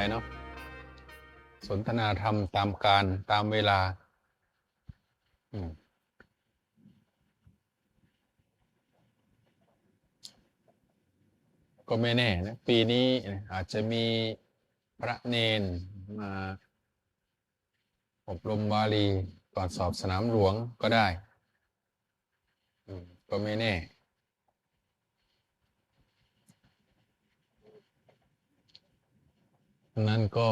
ายเนาะสนทนาธรรมตามการตามเวลา ก็ไม่แน่นะ ปีนี้อาจจะมีพระเนนมาอบรมวาลีก่อนสอบสนามหลวงก็ได้ ก็ไม่แน่ นั่นก็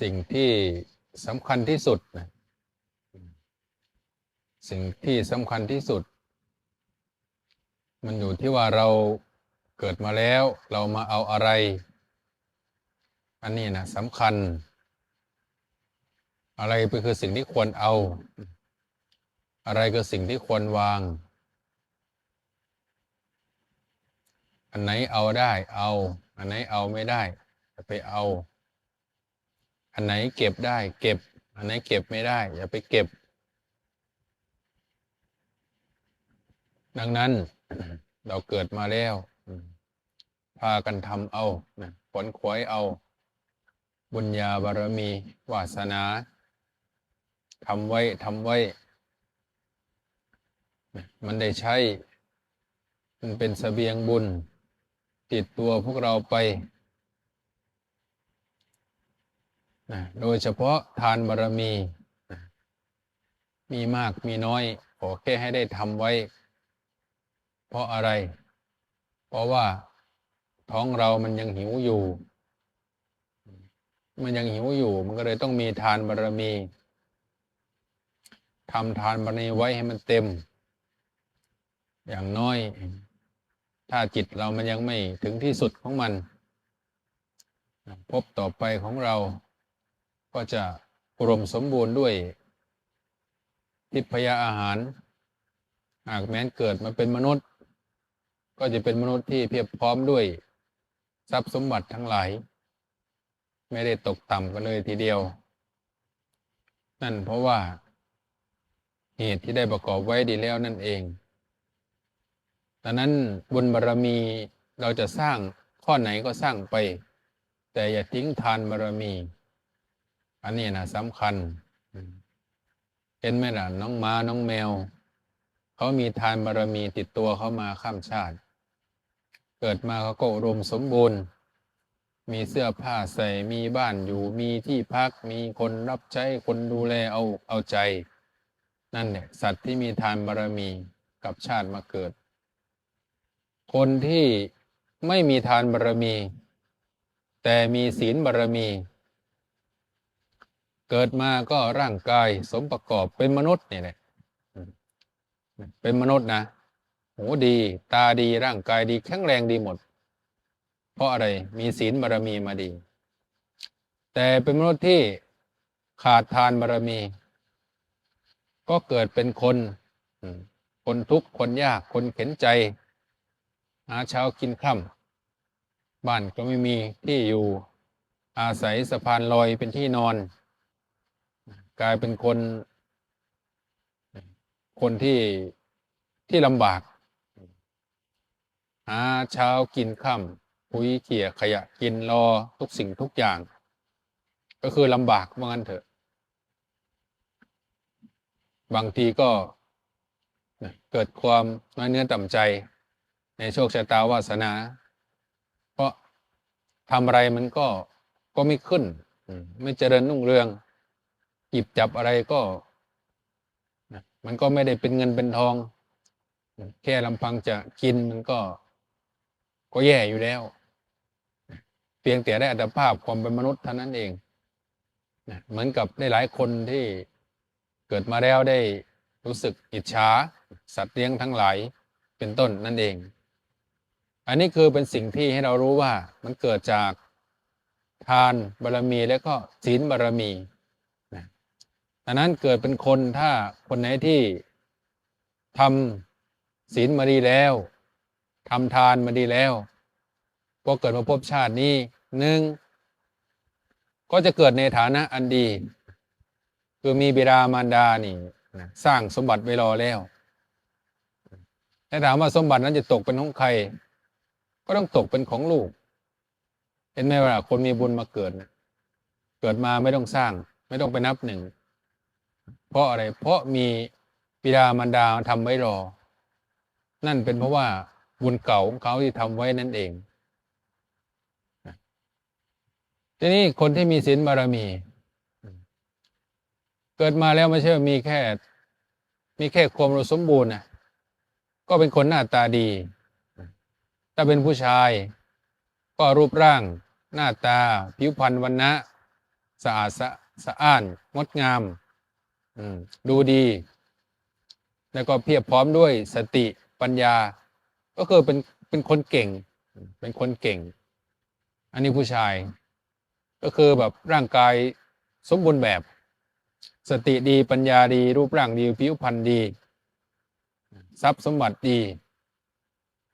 สิ่งที่สำคัญที่สุดนะสิ่งที่สำคัญที่สุด มันอยู่ที่ว่าเราเกิดมาแล้ว เรามาเอาอะไร อันนี้นะสำคัญ อะไรเป็คือสิ่งที่ควรเอา อะไรคือสิ่งที่ควรวาง อันไหนเอาได้เอา อันไหนเอาไม่ได้อย่าไปเอา อันไหนเก็บได้ เก็บ อันไหนเก็บไม่ได้ อย่าไปเก็บ ดังนั้น เราเกิดมาแล้วพากันทำเอานะผลขวายเอา บุญญาบารมีวาสนาทำไว้ทำไว้ มันได้ใช้ มันเป็นเสบียงบุญ ติดตัวพวกเราไปนะโดยเฉพาะทานบารมีนะมีมากมีน้อย ขอแค่ให้ได้ทำไว้ เพราะอะไร เพราะว่าท้องเรามันยังหิวอยู่ มันยังหิวอยู่ มันก็เลยต้องมีทานบารมีทำทานบารมีไว้ให้มันเต็ม อย่างน้อย ถ้าจิตเรามันยังไม่ถึงที่สุดของมัน พบต่อไปของเราก็จะอุดมสมบูรณ์ด้วยทิพยาอาหาร หากแม้นเกิดมาเป็นมนุษย์ ก็จะเป็นมนุษย์ที่เพียบพร้อมด้วยทรัพย์สมบัติทั้งหลาย ไม่ได้ตกต่ำกันเลยทีเดียว นั่นเพราะว่าเหตุที่ได้ประกอบไว้ดีแล้วนั่นเอง ดังนั้นบุญบารรมีเราจะสร้างข้อไหนก็สร้างไป แต่อย่าทิ้งทานบารรมี อันนี้นะสำคัญเห็นไหมล่ะน้องม้าน้องแมว เขามีทานบารรมีติดตัวเขามาข้ามชาติ เกิดมาเขาก็อุดมสมบูรณ์ มีเสื้อผ้าใส่มีบ้านอยู่มีที่พักมีคนรับใช้คนดูแลเอาเอาใจ นั่นเนี่ยสัตว์ที่มีทานบารรมีกับชาติมาเกิด คนที่ไม่มีทานบารรมี แต่มีศีลบารรมี เกิดมาก็ร่างกายสมประกอบเป็นมนุษย์นี่แหละเป็นมนุษย์นะหูดี ตาดีร่างกายดีแข็งแรงดีหมด เพราะอะไรมีศีลบารรมีมาดี แต่เป็นมนุษย์ที่ขาดทานบารรมี ก็เกิดเป็นคน คนทุกข์คนยากคนเข็นใจ หาเช้ากินค่ำบ้านก็ไม่มีที่อยู่อาศัยสะพานลอยเป็นที่นอน กลายเป็นคน คนที่ที่ลำบาก หาเช้ากินค่ำปุยเขี่ยขยะกินรอทุกสิ่งทุกอย่าง ก็คือลำบากว่างั้นเถอะ บางทีก็เกิดความน้อยเนื้อต่ำใจ ในโชคชะตาวาสนา เพราะทำอะไรมันก็ก็ไม่ขึ้น ไม่เจริญรุ่งเรือง หยิบจับอะไรก็มันก็ไม่ได้เป็นเงินเป็นทอง แค่ลำพังจะกินมันก็ ก็แย่อยู่แล้ว เพียงแต่ได้อัตภาพความเป็นมนุษย์เท่านั้นเองเหมือนกับได้หลายคนที่เกิดมาแล้วได้รู้สึกอิจฉา สัตว์เลี้ยงทั้งหลายเป็นต้นนั่นเอง อันนี้คือเป็นสิ่งที่ให้เรารู้ว่ามันเกิดจากทานบารรมีและก็ศีลบารรมีนะดังนั้นเกิดเป็นคนถ้าคนไหนที่ทำศีลมาดีแล้วทำทานมาดีแล้วพอเกิดมาพบชาตินี้หนึ่งก็จะเกิดในฐานะอันดี คือมีบิดามารดานี่นะสร้างสมบัติไว้รอแล้วถ้าถามว่าสมบัตินั้นจะตกเป็นของใคร ก็ต้องตกเป็นของลูก เห็นไหมว่าคนมีบุญมาเกิดนะเกิดมาไม่ต้องสร้าง ไม่ต้องไปนับหนึ่ง เพราะอะไร เพราะมีบิดามารดาทำไว้รอ นั่นเป็นเพราะว่าบุญเก่าของเขาที่ทำไว้นั่นเอง ทีนี้คนที่มีศีลบารมี เกิดมาแล้วไม่ใช่ว่ามีแค่ มีแค่ความรู้สมบูรณ์นะก็เป็นคนหน้าตาดี ถ้าเป็นผู้ชาย ก็รูปร่าง หน้าตา ผิวพรรณวันนะสะอาดสะสะอ้าน งดงามดูดี แล้วก็เพียบพร้อมด้วยสติปัญญา ก็คือเป็นเป็นคนเก่ง เป็นคนเก่ง อันนี้ผู้ชาย ก็คือแบบร่างกายสมบูรณ์แบบ สติดีปัญญาดี รูปร่างดี ผิวพรรณดี ทรัพย์สมบัติดี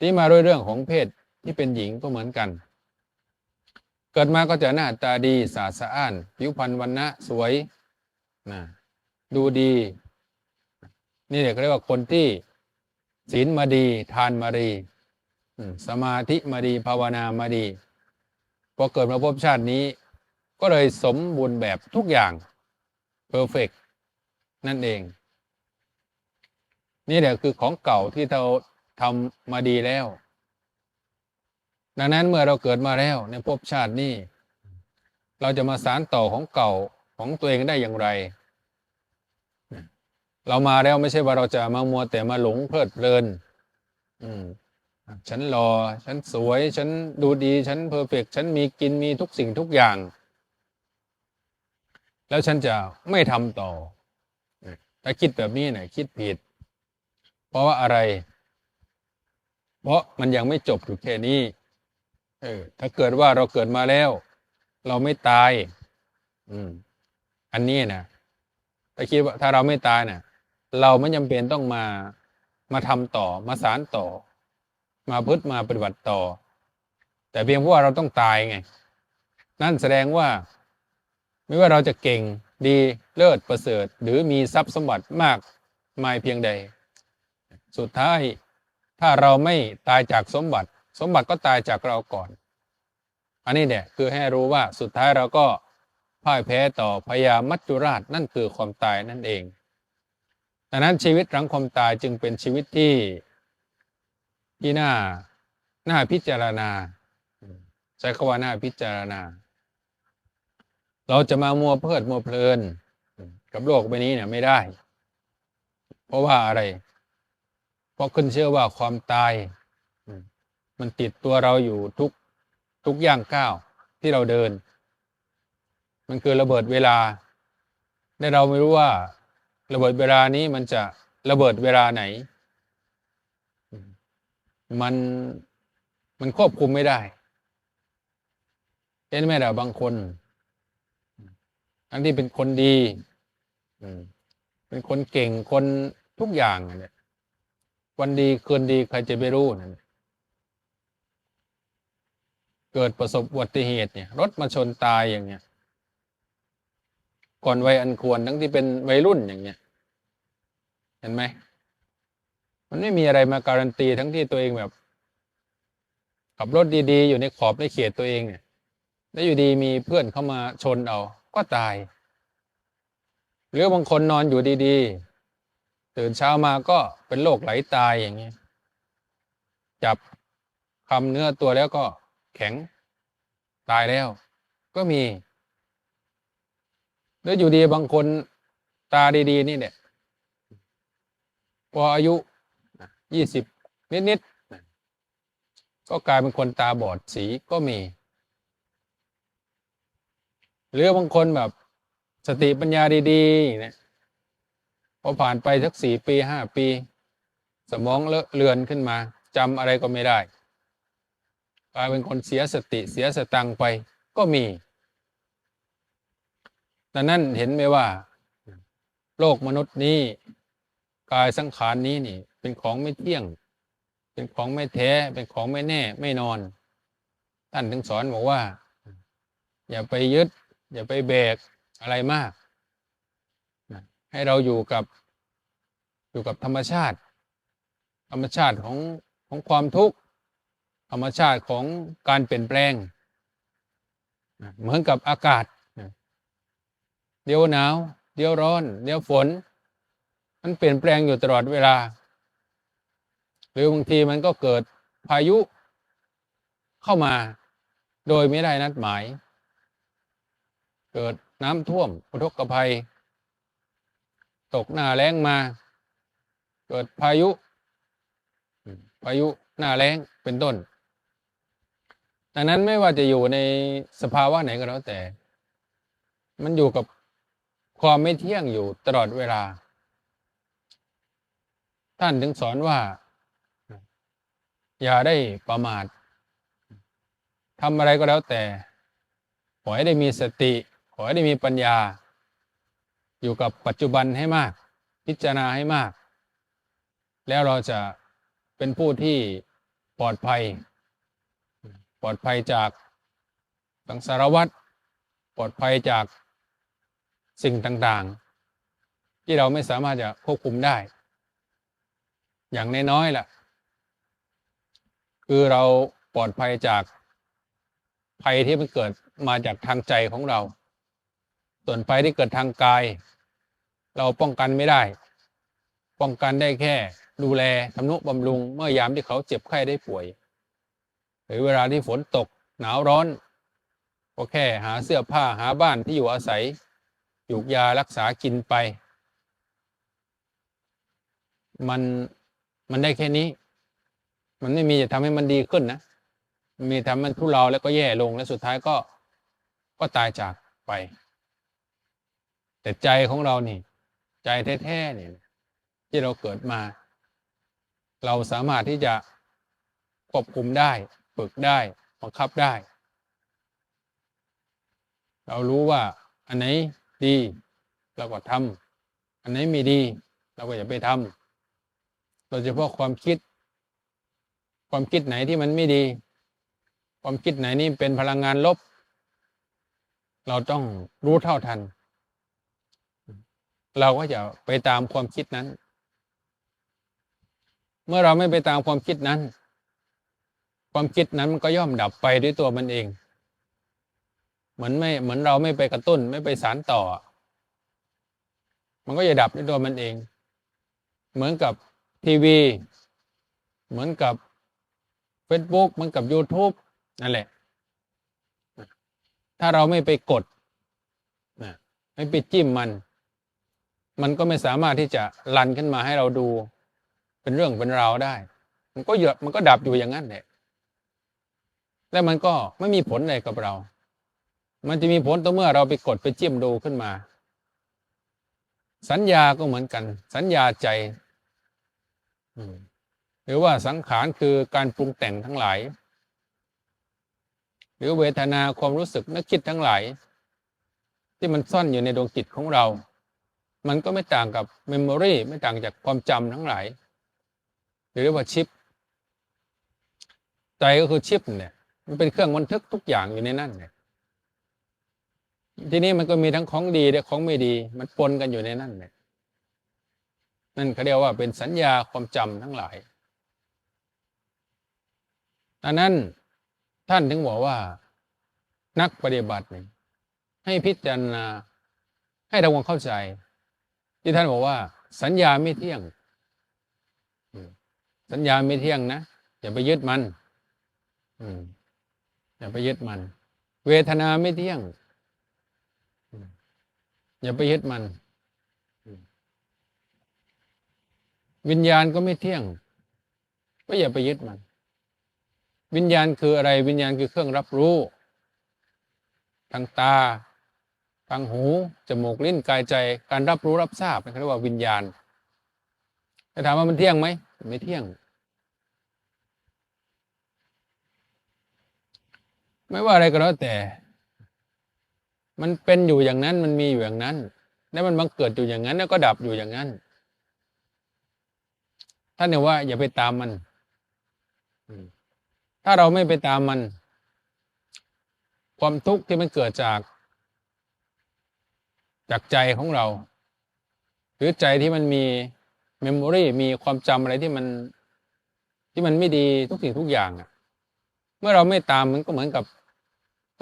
ที่มาด้วยเรื่องของเพศที่เป็นหญิงก็เหมือนกัน เกิดมาก็จะหน้าตาดีสาสะอ้าน ผิวพรรณวันนะสวยนะดูดี นี่เรียกเรียกว่าคนที่ศีลมาดี ทานมาดีสมาธิมาดีภาวนามาดีพอเกิดมาพบชาตินี้ ก็เลยสมบูรณ์แบบทุกอย่างเพอร์เฟกนั่นเอง นี่แหละคือของเก่าที่เรา ทำมาดีแล้ว ดังนั้นเมื่อเราเกิดมาแล้วในภพชาตินี้ เราจะมาสารต่อของเก่าของตัวเองได้อย่างไร เรามาแล้วไม่ใช่ว่าเราจะมามัวแต่มาหลงเพลิดเพลินอืมฉันรอฉันสวย ฉันดูดี ฉันเพอร์เฟกฉันมีกินมีทุกสิ่งทุกอย่าง แล้วฉันจะไม่ทำต่อ ถ้าคิดแบบนี้เนี่ยคิดผิด เพราะว่าอะไร เพราะมันยังไม่จบอยู่แค่นี้ เออ ถ้าเกิดว่าเราเกิดมาแล้ว เราไม่ตาย อืม อันนี้นะถ้าคิดว่าถ้าเราไม่ตายเนี่ยเราไม่จำเป็นต้องมามาทำต่อ มาสารต่อ มาพึ่มาปฏิบัติต่อ แต่เพียงเพราะว่าเราต้องตายไง นั่นแสดงว่า ไม่ว่าเราจะเก่งดีเลิศประเสริฐ หรือมีทรัพย์สมบัติมากมายเพียงใด สุดท้าย ถ้าเราไม่ตายจากสมบัติ สมบัติก็ตายจากเราก่อน อันนี้เนี่ยคือให้รู้ว่าสุดท้ายเราก็พ่ายแพ้ต่อพยามัจจุราชนั่นคือความตายนั่นเองดังนั้นชีวิตหลังความตายจึงเป็นชีวิตที่ที่น่าน่าพิจารณา ใช้คำว่าน่าพิจารณา เราจะมามัวเพลิดมัวเพลิน กับโลกใบนี้เนี่ยไม่ได้ เพราะว่าอะไร เพราะขึ้นเชื่อว่าความตาย มันติดตัวเราอยู่ทุกทุกย่างก้าวที่เราเดิน มันคือระเบิดเวลาแต่เราไม่รู้ว่า ระเบิดเวลานี้มันจะระเบิดเวลาไหน มันมันควบคุมไม่ได้เห็นไหมล่ะบางคนทั้งที่เป็นคนดีเป็นคนเก่งคนทุกอย่างเนี่ย วันดีคืนดีใครจะไปรู้นั่นเกิดประสบอุบัติเหตุเนี่ย รถมาชนตายอย่างเงี้ย ก่อนวัยอันควรทั้งที่เป็นวัยรุ่นอย่างเงี้ย เห็นไหม มันไม่มีอะไรมาการันตีทั้งที่ตัวเองแบบ ขับรถดีๆ อยู่ในขอบในเขตตัวเองเนี่ย แล้วอยู่ดีมีเพื่อนเข้ามาชนเอา ก็ตาย หรือบางคนนอนอยู่ดีๆ ตื่นเช้ามาก็เป็นโรคไหลตายอย่างเงี้ยจับคำเนื้อตัวแล้วก็แข็งตายแล้ว ก็มีแล้วอยู่ดีบางคนตาดี ๆ นี่เนี่ยพออายุยี่สิบนิด ๆ ก็กลายเป็นคนตาบอดสีก็มี หรือบางคนแบบสติปัญญาดี ๆ เนี่ย พอผ่านไปสักสี่ปีห้าปี สมองเลอะเลือนขึ้นมาจำอะไรก็ไม่ได้กลายเป็นคนเสียสติเสียสตังไปก็มีดังนั้นเห็นไหมว่า โลกมนุษย์นี้ กายสังขารนี้นี่ เป็นของไม่เที่ยง เป็นของไม่แท้ เป็นของไม่แน่ ไม่นอนท่านถึงสอนบอกว่า อย่าไปยึด อย่าไปแบกอะไรมาก ให้เราอยู่กับอยู่กับธรรมชาติ ธรรมชาติของของความทุกข์ธรรมชาติของการเปลี่ยนแปลง เหมือนกับอากาศ เดี๋ยวหนาว เดี๋ยวร้อน เดี๋ยวฝน มันเปลี่ยนแปลงอยู่ตลอดเวลา หรือบางทีมันก็เกิดพายุเข้ามาโดยไม่ได้นัดหมาย เกิดน้ำท่วมอุทกภัย ตกหน้าแล้งมา เกิดพายุ พายุหน้าแล้งเป็นต้นดังนั้นไม่ว่าจะอยู่ในสภาวะไหนก็แล้วแต่ มันอยู่กับความไม่เที่ยงอยู่ตลอดเวลา ท่านถึงสอนว่า อย่าได้ประมาททำอะไรก็แล้วแต่ ขอให้ได้มีสติ ขอให้ได้มีปัญญา อยู่กับปัจจุบันให้มาก พิจารณาให้มาก แล้วเราจะเป็นผู้ที่ปลอดภัย ปลอดภัยจากสังสารวัฏปลอดภัยจากสิ่งต่างๆ ที่เราไม่สามารถจะควบคุมได้ อย่างน้อยๆล่ะ คือเราปลอดภัยจากภัยที่มันเกิดมาจากทางใจของเรา ส่วนภัยที่เกิดทางกาย เราป้องกันไม่ได้ ป้องกันได้แค่ ดูแลทำนุบำรุง เมื่อยามที่เขาเจ็บไข้ได้ป่วย หรือเวลาที่ฝนตกหนาวร้อน ก็แค่หาเสื้อผ้าหาบ้านที่อยู่อาศัยหยูกยารักษากินไป มันมันได้แค่นี้ มันไม่มีจะทำให้มันดีขึ้นนะมีทำมันทุเลาแล้วก็แย่ลงและสุดท้ายก็ก็ตายจากไป แต่ใจของเรานี่ ใจแท้ๆเนี่ยที่เราเกิดมา เราสามารถที่จะควบคุมได้ ฝึกได้บังคับได้ เรารู้ว่าอันไหนดีเราก็ทำอันไหนไม่ดี เราก็อย่าไปทำโดยเฉพาะความคิด ความคิดไหนที่มันไม่ดี ความคิดไหนนี่เป็นพลังงานลบ เราต้องรู้เท่าทัน เราก็จะไปตามความคิดนั้น เมื่อเราไม่ไปตามความคิดนั้น ความคิดนั้นมันก็ย่อมดับไปด้วยตัวมันเอง เหมือนไม่เหมือนเราไม่ไปกระตุ้น ไม่ไปสารต่อ มันก็จะดับด้วยตัวมันเอง เหมือนกับทีวี เหมือนกับ Facebook เหมือนกับ YouTube นั่นแหละ ถ้าเราไม่ไปกด ไม่ไปจิ้มมัน มันก็ไม่สามารถที่จะลันขึ้นมาให้เราดู เป็นเรื่องเป็นราวได้ มันก็เยอะมันก็ดับอยู่อย่างนั้นแหละและมันก็ไม่มีผลอะไรกับเรา มันจะมีผลต่อเมื่อเราไปกดไปจิ้มดูขึ้นมา สัญญาก็เหมือนกัน สัญญาใจหรือว่าสังขารคือการปรุงแต่งทั้งหลาย หรือเวทนาความรู้สึกนึกคิดทั้งหลาย ที่มันซ่อนอยู่ในดวงจิตของเรา มันก็ไม่ต่างกับเมมโมรีไม่ต่างจากความจำทั้งหลาย หรือว่าชิป ใจก็คือชิปเนี่ย มันเป็นเครื่องบันทึกทุกอย่างอยู่ในนั่นเนี่ยทีนี้มันก็มีทั้งของดีและของไม่ดี มันปนกันอยู่ในนั่นเนี่ยนั่นเขาเรียกว่าเป็นสัญญาความจำทั้งหลายดังนั้นท่านถึงบอกว่านักปฏิบัติเนี่ยให้พิจารณาให้ทำความเข้าใจ ที่ท่านบอกว่า สัญญาไม่เที่ยง สัญญาไม่เที่ยงนะอย่าไปยึดมันอย่าไปยึดมัน เวทนาไม่เที่ยง อย่าไปยึดมัน วิญญาณก็ไม่เที่ยง ก็อย่าไปยึดมัน วิญญาณคืออะไร วิญญาณคือเครื่องรับรู้ ทางตา ทางหู จมูก ลิ้น กายใจ การรับรู้รับทราบเรียกว่าวิญญาณจะถามว่ามันเที่ยงไหม ไม่เที่ยง ไม่ว่าอะไรก็แล้วแต่ มันเป็นอยู่อย่างนั้น มันมีอยู่อย่างนั้น แล้วมันบังเกิดอยู่อย่างนั้น แล้วก็ดับอยู่อย่างนั้น ท่านเนี่ยว่า อย่าไปตามมัน ถ้าเราไม่ไปตามมัน ความทุกข์ที่มันเกิดจาก จากใจของเรา หรือใจที่มันมีเมมโมรีมีความจำอะไรที่มันที่มันไม่ดีทุกสิ่งทุกอย่างอะมื่อเราไม่ตามมันก็เหมือนกับ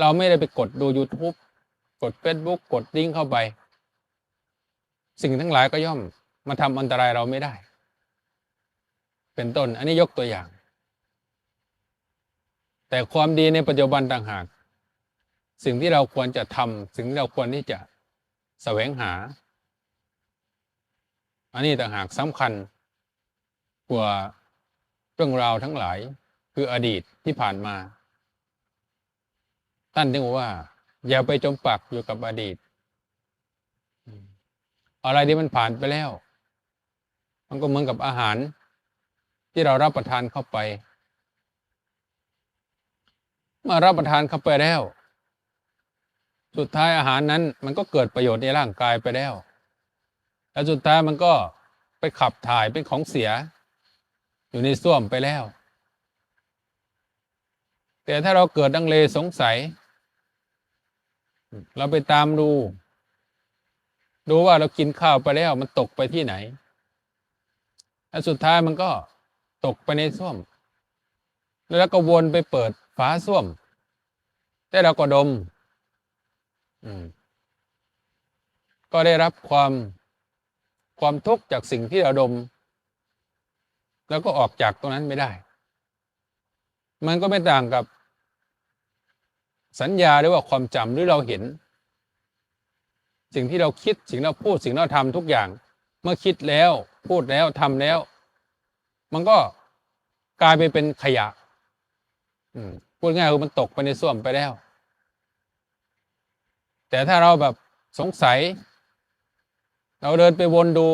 เราไม่ได้ไปกดดู YouTube กด Facebook กดลิงก์เข้าไป สิ่งทั้งหลายก็ย่อมมาทำอันตรายเราไม่ได้ เป็นต้น อันนี้ยกตัวอย่าง แต่ความดีในปัจจุบันต่างหาก สิ่งที่เราควรจะทำสิ่งที่เราควรที่จะ แสวงหา อันนี้ต่างหากสำคัญกว่าเรื่องราวทั้งหลายคืออดีตที่ผ่านมา ท่านถึงว่า อย่าไปจมปักอยู่กับอดีต อะไรที่มันผ่านไปแล้ว มันก็เหมือนกับอาหาร ที่เรารับประทานเข้าไป เมื่อรับประทานเข้าไปแล้ว สุดท้ายอาหารนั้นมันก็เกิดประโยชน์ในร่างกายไปแล้ว แล้วสุดท้ายมันก็ไปขับถ่ายเป็นของเสีย อยู่ในส้วมไปแล้ว แต่ถ้าเราเกิดดังเลสงสัย เราไปตามดู ดูว่าเรากินข้าวไปแล้ว มันตกไปที่ไหน แล้วสุดท้ายมันก็ตกไปในส้วม แล้วก็วนไปเปิดฝาส้วม แต่เราก็ดมอืม ก็ได้รับความความทุกข์จากสิ่งที่เราดม แล้วก็ออกจากตรงนั้นไม่ได้ มันก็ไม่ต่างกับสัญญาหรือว่าความจำหรือเราเห็น สิ่งที่เราคิดสิ่งเราพูดสิ่งเราทำทุกอย่าง เมื่อคิดแล้วพูดแล้วทำแล้ว มันก็กลายไปเป็นขยะพูดง่ายคือมันตกไปในส้วมไปแล้ว แต่ถ้าเราแบบสงสัย เราเดินไปวนดู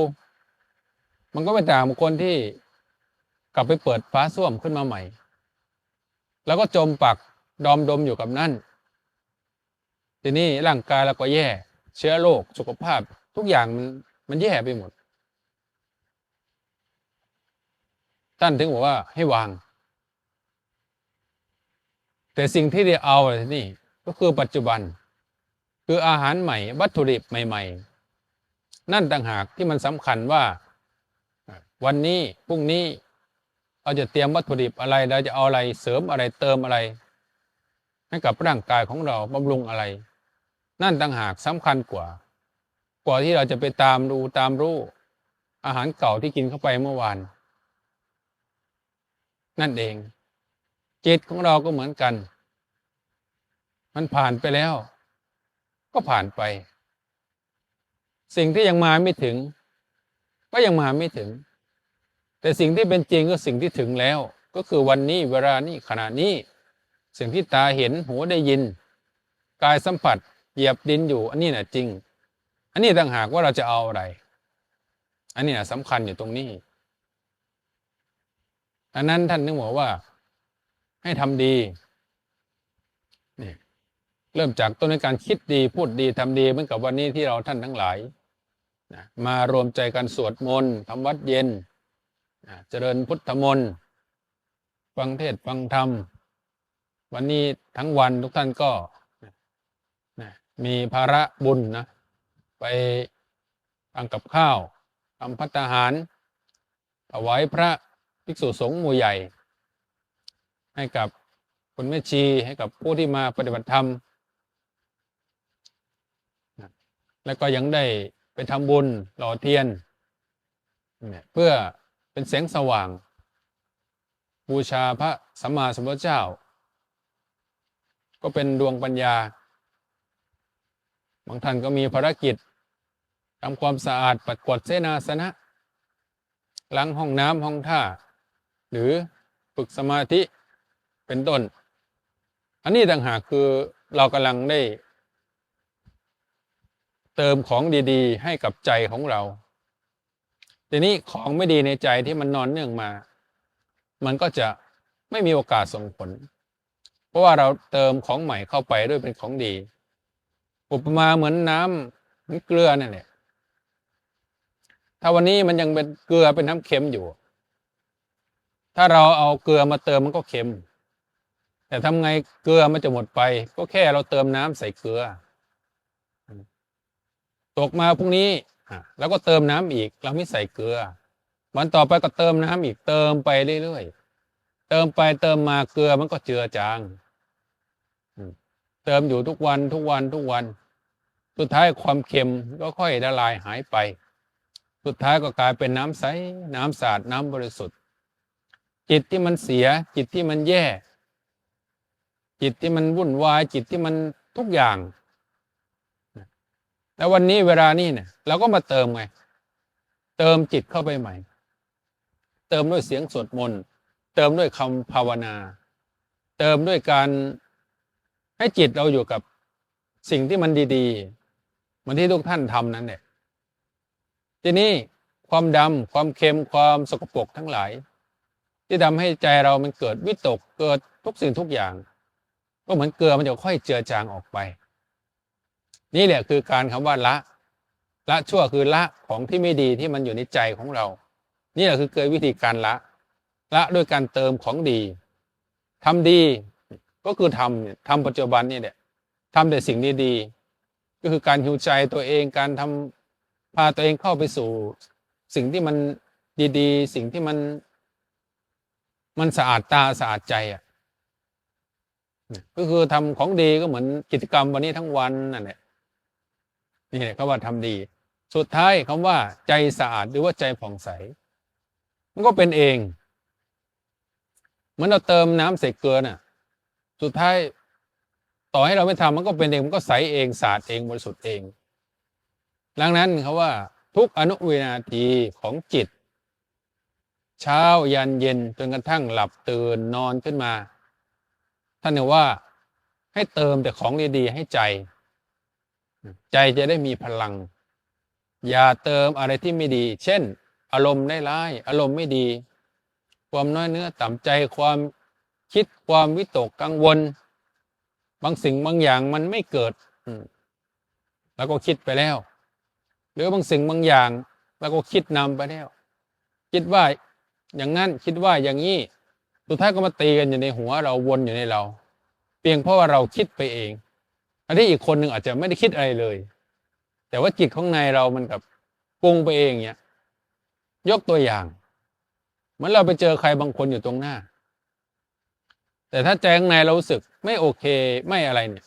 มันก็ไม่ต่างคนที่กลับไปเปิดฟ้าส้วมขึ้นมาใหม่ แล้วก็จมปักดอมดมอยู่กับนั่น ทีนี้ร่างกายเราก็แย่ เชื้อโรคสุขภาพทุกอย่างมันมันแย่ไปหมด ท่านถึงบอกว่าให้วาง แต่สิ่งที่ได้เอานี่ก็คือปัจจุบัน คืออาหารใหม่ วัตถุดิบใหม่ ๆ นั่นต่างหากที่มันสำคัญว่า วันนี้พรุ่งนี้เราจะเตรียมวัตถุดิบอะไรเราจะเอาอะไรเสริมอะไรเติมอะไร ให้กับร่างกายของเราบำรุงอะไร นั่นต่างหากสำคัญกว่า กว่าที่เราจะไปตามดูตามรู้อาหารเก่าที่กินเข้าไปเมื่อวาน นั่นเองจิตของเราก็เหมือนกัน มันผ่านไปแล้ว ก็ผ่านไป สิ่งที่ยังมาไม่ถึง ก็ยังมาไม่ถึง แต่สิ่งที่เป็นจริงก็สิ่งที่ถึงแล้ว ก็คือวันนี้เวลานี้ขณะนี้ สิ่งที่ตาเห็นหูได้ยิน กายสัมผัส เหยียบดินอยู่ อันนี้นะจริง อันนี้ต่างหากว่าเราจะเอาอะไร อันนี้นะสำคัญอยู่ตรงนี้อันนั้นท่านนึกบอกว่า ให้ทำดี เริ่มจากต้นในการคิดดีพูดดีทำดีเหมือนกับวันนี้ที่เราท่านทั้งหลายนะมารวมใจกันสวดมนต์ทำวัดเย็นนะเจริญพุทธมนต์ฟังเทศฟังธรรม วันนี้ทั้งวันทุกท่านก็นะมีภาระบุญนะไปทำกับข้าวทำพัตหารถวายพระภิกษุสงฆ์หมู่ใหญ่ ให้กับคนแม่ชีให้กับผู้ที่มาปฏิบัติธรรม แล้วก็ยังได้ไปทำบุญหล่อเทียนเนี่ยเพื่อเป็นแสงสว่าง บูชาพระสัมมาสัมพุทธเจ้า ก็เป็นดวงปัญญา บางท่านก็มีภารกิจทำความสะอาดปัดกวาดเสนาสนะล้างห้องน้ำห้องท่า หรือฝึกสมาธิเป็นต้น อันนี้ต่างหากคือเรากำลังได้ เติมของดีๆ ให้กับใจของเรา ทีนี้ของไม่ดีในใจที่มันนอนเนื่องมา มันก็จะไม่มีโอกาสส่งผล เพราะว่าเราเติมของใหม่เข้าไปด้วยเป็นของดี อุปมาเหมือนน้ำเหมือนเกลือนั่นแหละถ้าวันนี้มันยังเป็นเกลือเป็นน้ำเค็มอยู่ ถ้าเราเอาเกลือมาเติมมันก็เค็ม แต่ทำไงเกลือมันจะหมดไป ก็แค่เราเติมน้ำใส่เกลือ ตกมาพรุ่งนี้แล้วก็เติมน้ำอีก เราไม่ใส่เกลือวันต่อไปก็เติมน้ำอีกเติมไปเรื่อยเติมไปเติมมาเกลือมันก็เจือจางอืมเติมอยู่ทุกวันทุกวันทุกวัน สุดท้ายความเค็มก็ค่อยละลายหายไป สุดท้ายก็กลายเป็นน้ำใสน้ำสะอาดน้ำบริสุทธิ์ จิตที่มันเสีย จิตที่มันแย่ จิตที่มันวุ่นวายจิตที่มันทุกอย่าง แล้ววันนี้เวลานี้เนี่ยเราก็มาเติมไง เติมจิตเข้าไปใหม่ เติมด้วยเสียงสวดมนต์เติมด้วยคำภาวนา เติมด้วยการให้จิตเราอยู่กับสิ่งที่มันดีๆ เหมือนที่ทุกท่านทำนั้นเนี่ยทีนี้ความดำความเค็มความสกปรกทั้งหลาย ที่ทำให้ใจเรามันเกิดวิตกเกิดทุกสิ่งทุกอย่าง ก็เหมือนเกลือมันจะค่อยเจือจางออกไป นี่แหละคือการคำว่าละ ละชั่วคือละของที่ไม่ดีที่มันอยู่ในใจของเรา นี่แหละคือเกิดวิธีการละ ละด้วยการเติมของดีทำดีก็คือทำเนี่ยทำปัจจุบันนี่แหละทำแต่สิ่งดีๆก็คือการหิวใจตัวเองการทำพาตัวเองเข้าไปสู่สิ่งที่มันดีๆ สิ่งที่มัน มันสะอาดตาสะอาดใจอะก็คือทำของดีก็เหมือนกิจกรรมวันนี้ทั้งวันนั่นแหละ นี่แหละเขาว่าทำดี สุดท้ายคำว่า ใจสะอาดหรือว่าใจผ่องใส มันก็เป็นเองเหมือนเราเติมน้ำใส่เกลือน่ะ สุดท้ายต่อให้เราไม่ทำมันก็เป็นเองมันก็ใสเองสะอาดเองบริสุทธิ์เองดังนั้นเขาว่าทุกอนุวินาทีของจิต เช้ายันเย็นจนกระทั่งหลับตื่นนอนขึ้นมา ท่านเรียกว่าให้เติมแต่ของดีๆให้ใจ ใจจะได้มีพลัง อย่าเติมอะไรที่ไม่ดี เช่น อารมณ์ได้ร้าย อารมณ์ไม่ดี ความน้อยเนื้อต่ำใจความคิดความวิตกกังวล บางสิ่งบางอย่างมันไม่เกิดแล้วก็คิดไปแล้ว หรือบางสิ่งบางอย่าง แล้วก็คิดนำไปแล้ว คิดว่าอย่างนั้นคิดว่าอย่างนี้สุดท้ายก็มาตีกันอยู่ในหัวเราวนอยู่ในเรา เพียงเพราะว่าเราคิดไปเอง อันที่อีกคนหนึ่งอาจจะไม่ได้คิดอะไรเลย แต่ว่าจิตของในเรามันกับปรุงไปเองเนี่ยยกตัวอย่างเหมือนเราไปเจอใครบางคนอยู่ตรงหน้า แต่ถ้าใจข้างในเรารู้สึกไม่โอเคไม่อะไรเนี่ย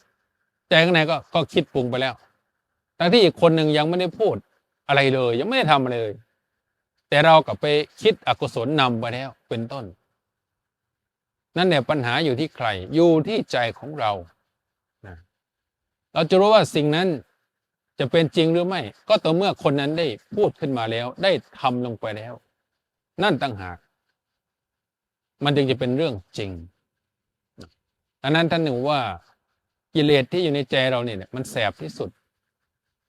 ใจข้างในก็ก็คิดปรุงไปแล้วทั้งที่อีกคนหนึ่งยังไม่ได้พูดอะไรเลย ยังไม่ได้ทำอะไรเลย แต่เรากลับไปคิดอกุศลนำไปแล้วเป็นต้น นั่นเนี่ยปัญหาอยู่ที่ใครอยู่ที่ใจของเรา เราจะรู้ว่าสิ่งนั้นจะเป็นจริงหรือไม่ ก็ต่อเมื่อคนนั้นได้พูดขึ้นมาแล้ว ได้ทำลงไปแล้ว นั่นตั้งหาก มันจึงจะเป็นเรื่องจริงดังนั้นท่านหนึ่งว่ากิเลสที่อยู่ในใจเราเนี่ยมันแสบที่สุด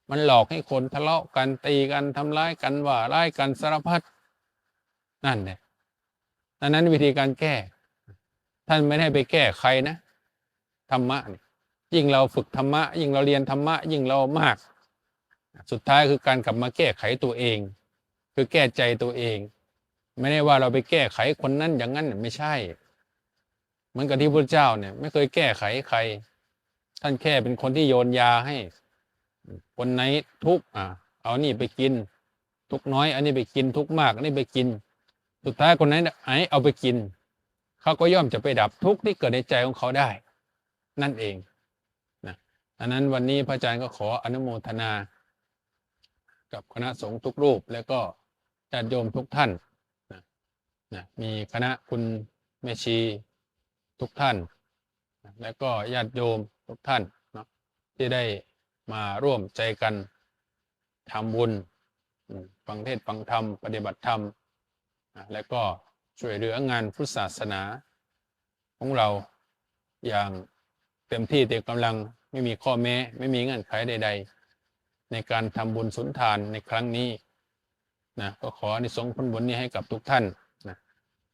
มันหลอกให้คนทะเลาะกันตีกันทำร้ายกันว่าร้ายกันสารพัดนั่นเนี่ยดังนั้นวิธีการแก้ ท่านไม่ได้ไปแก้ใครนะธรรมะเนี่ย ยิ่งเราฝึกธรรมะ ยิ่งเราเรียนธรรมะ ยิ่งเรามาก สุดท้ายคือการกลับมาแก้ไขตัวเอง คือแก้ใจตัวเอง ไม่ได้ว่าเราไปแก้ไขคนนั้นอย่างนั้นไม่ใช่เหมือนกับที่พระเจ้าเนี่ย ไม่เคยแก้ไขใคร ท่านแค่เป็นคนที่โยนยาให้ คนไหนทุกข์อะเอานี่ไปกิน ทุกน้อย อันนี้ไปกินทุกมากอันนี้ไปกิน สุดท้ายคนนั้นไอ้เอาไปกินเขาก็ย่อมจะไปดับทุกข์ที่เกิดในใจของเขาได้ นั่นเอง อันนั้นวันนี้พระอาจารย์ก็ขออนุโมทนา กับคณะสงฆ์ทุกรูป แล้วก็ญาติโยมทุกท่านนะนะมีคณะคุณแม่ชีทุกท่านแล้วก็ญาติโยมทุกท่านเนาะที่ได้มาร่วมใจกันทำบุญฟังเทศฟังธรรม ปฏิบัติธรรม แล้วก็ช่วยเหลืองานพุทธศาสนาของเราอย่างเต็มที่เต็มกำลัง ไม่มีข้อแม้ ไม่มีเงื่อนไขใด ๆ ในการทำบุญสุนทานในครั้งนี้นะก็ขอในสงผลบุญนี้ให้กับทุกท่านนะ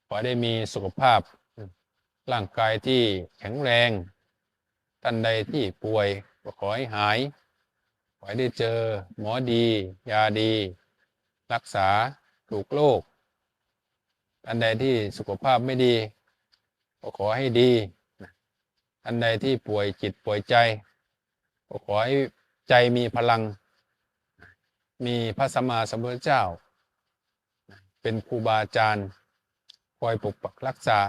ขอได้มีสุขภาพร่างกายที่แข็งแรงท่านใดที่ป่วยก็ขอให้หาย ขอให้ได้เจอหมอดี ยาดี รักษาถูกโรคท่านใดที่สุขภาพไม่ดี ก็ขอให้ดีท่านใดที่ป่วยจิตป่วยใจ ขอให้ใจมีพลัง มีพระสัมมาสัมพุทธเจ้า เป็นครูบาอาจารย์ คอยปกปักรักษา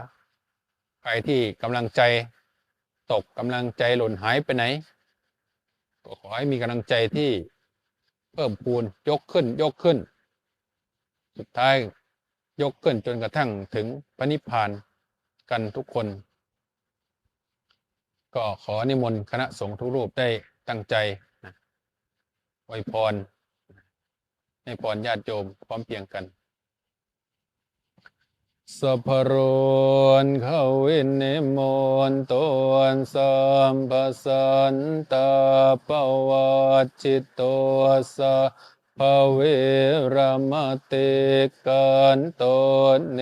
ใครที่กำลังใจตกกำลังใจหล่นหายไปไหน ก็ขอให้มีกำลังใจที่เพิ่มพูนยกขึ้นยกขึ้น สุดท้ายยกขึ้นจนกระทั่งถึงพระนิพพานกันทุกคน ก็ขอนิมนต์คณะสงฆ์ทุกรูปได้ ตั้งใจนะอวยพร ให้พรญาติโยมพร้อมเพรียงกันสัพพโรนเขาวินนิมนต์ตวนสัมปสันตาปวัตจิตตวสะภเวรมติกันตนเน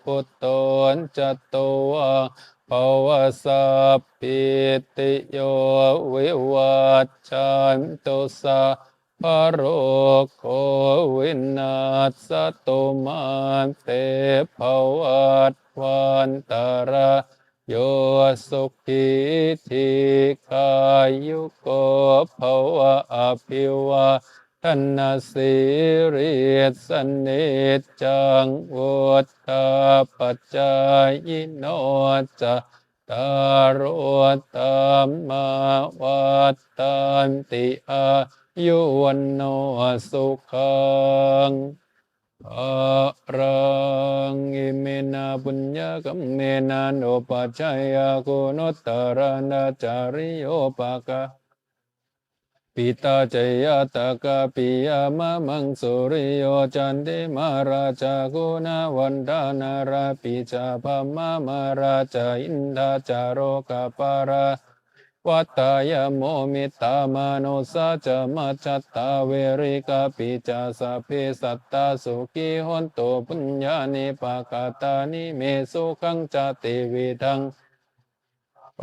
พุตตนจัตตวะภ วสัพพิติโยวิวัชชันตุสะพโรโควินาศตุมาเตภวัตวันตารโยสุขิธิขายุโกภวะอภิวา ทนสิริสเนจังวุฒาปัจจายโนจะตารตามมาวัตตันติอายุวันโนสุขังอะรังอิเมนาปุญญกัมเมนาโนปัจจายโกนุตตรนาจาริโยปากะ ปิตาจยตากาปิยามะมังสุริโยจันติมาราชากุณาวันดานาราปิจาพมามาราชาอินทาจารโรกาปาราวัตตายโมมิตามโนสาจมัจจตตาเวริกาปิจาสพเพสัตตาสุขีหนตุปุญญานิปากาตานิเมสุขังจติวิทัง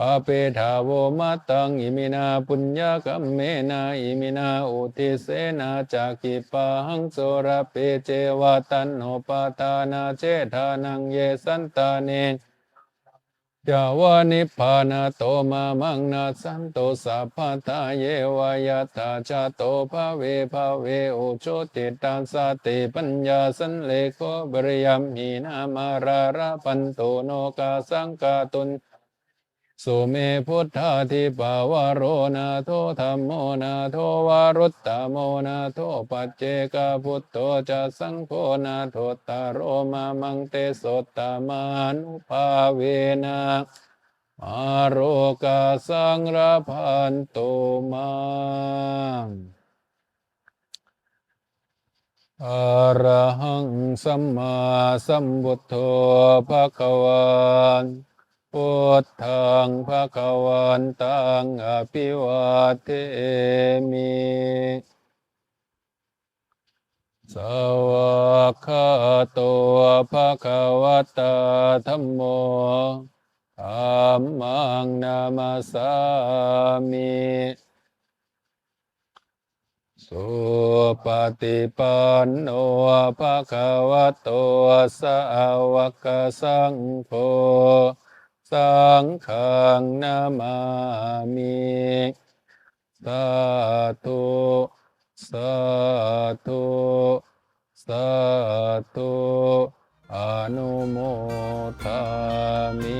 ปาเปทาโวมาตังอิมินาปุญญากัมเมนาอิมินาอุติเสนาจากกิปะหังโสระเปเจวาตันโนปาทานาเจทานังเยสันตาเนจาวานิพพานาโตมามังนาสันโตสัพพะทาเยวายตาจาโตภาเวภาเวโอโชติตังสติปัญญาสันเลโกบริยมหีนามาราราปันโตโนกาสังกาตุน สุเมพุทธาทิปาวโรนาโทธรรมโมนาโทวารุตตโมนาโทปัจเจกพุทโธจะสังโฆนาโทตารโรมามังเตสตตามานุภาเวนะมาโรกาสังรพันโตมาอะระหังสัมมาสัมพุทโธภะคะวัน พุทธังภะควันตังอภิวาเทมิสวากขาโตภะคะวะตาธัมโมธัมมังนามาสามิสุปฏิปันโนภะคะวะโตสาวกสังโฆ สังฆังนามามิสาธุสาธุสาธุอนุโมทามิ